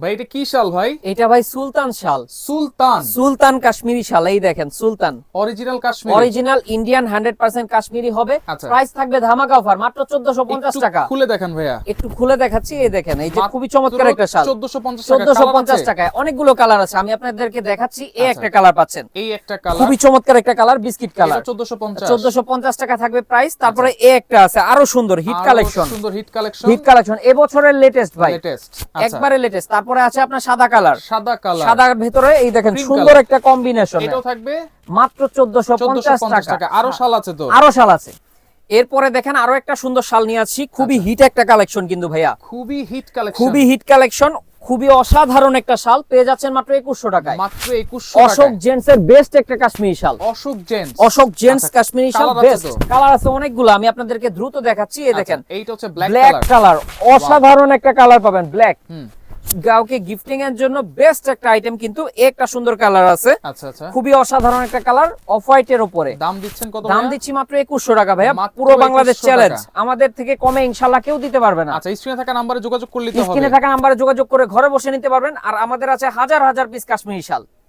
ভাই এটা কি শাল ভাই? এটা ভাই সুলতান শাল। সুলতান। সুলতান কাশ্মীরি শাল এই দেখেন সুলতান। Original Kashmir. Original Indian hundred percent Kashmiri হবে। আচ্ছা। প্রাইস থাকবে ধামাকা অফার মাত্র চোদ্দশো পঞ্চাশ টাকা। খুলে দেখেন ভাইয়া। একটু খুলে দেখাচ্ছি এই দেখেন এই যে খুবই চমৎকার একটা শাল। 1450 টাকা চোদ্দশো colour পঞ্চাশ আছে? টাকায় অনেকগুলো কালার আছে আমি আপনাদেরকে দেখাচ্ছি এই আচ্ছা। একটা কালার পাচ্ছেন। এই একটা কালার। খুবই চমৎকার একটা কালার বিস্কিট কালার। 1450 চোদ্দশো পঞ্চাশ টাকা থাকবে প্রাইস তারপরে এ একটা আছে আরও সুন্দর হিট কালেকশন সুন্দর হিট কালেকশন হিট কালেকশন এবছরের লেটেস্ট ভাই। লেটেস্ট একবারে লেটেস্ট তারপরে আছে আপনার সাদা কালার। সাদা কালার। সাদার ভেতরে এই দেখেন সুন্দর একটা কম্বিনেশন এটাও থাকবে? মাত্র 1450 টাকা। টাকা। আরও শাল আছে তো? আরও শাল আছে। এরপরে দেখেন আরও একটা সুন্দর শাল নিয়ে আসছি। খুবই আচ্ছা। হিট একটা কালেকশন কিন্তু ভাইয়া। খুবই হিট কালেকশন খুবই হিট কালেকশন খুবই অসাধারণ একটা শাল। পেয়ে যাচ্ছেন মাত্র একুশশো টাকায়। মাত্র 2100 অশোক টাকায়। জেন্টস এর বেস্ট একটা কাশ্মীরি শাল। অশোক জেন্টস। অশোক জেন্টস আচ্ছা, কাশ্মীরি শাল বেস্ট কালার আছে অনেকগুলো। আমি আপনাদেরকে দ্রুত দেখাচ্ছি এই দেখেন। আচ্ছা, এইটা হচ্ছে ব্ল্যাক কালার অসাধারণ একটা কালার পাবেন ব্ল্যাক কাউকে গিফটিং এর জন্য বেস্ট একটা আইটেম কিন্তু একটা সুন্দর কালার আছে। আচ্ছা আচ্ছা। খুবই অসাধারণ একটা কালার অফ হোয়াইট এর উপরে। দাম দিচ্ছেন কত দাম দিচ্ছি মাত্র একুশশো টাকা ভাইয়া। পুরো বাংলাদেশ চ্যালেঞ্জ আমাদের থেকে কমে ইনশাল্লাহ কেউ দিতে পারবে না। আচ্ছা স্ক্রিনে থাকা নম্বরে যোগাযোগ করলে তো হবে। স্ক্রিনে থাকা নাম্বারে যোগাযোগ করে ঘরে বসে নিতে পারবেন। আর আমাদের আছে হাজার হাজার পিস কাশ্মীরি শাল।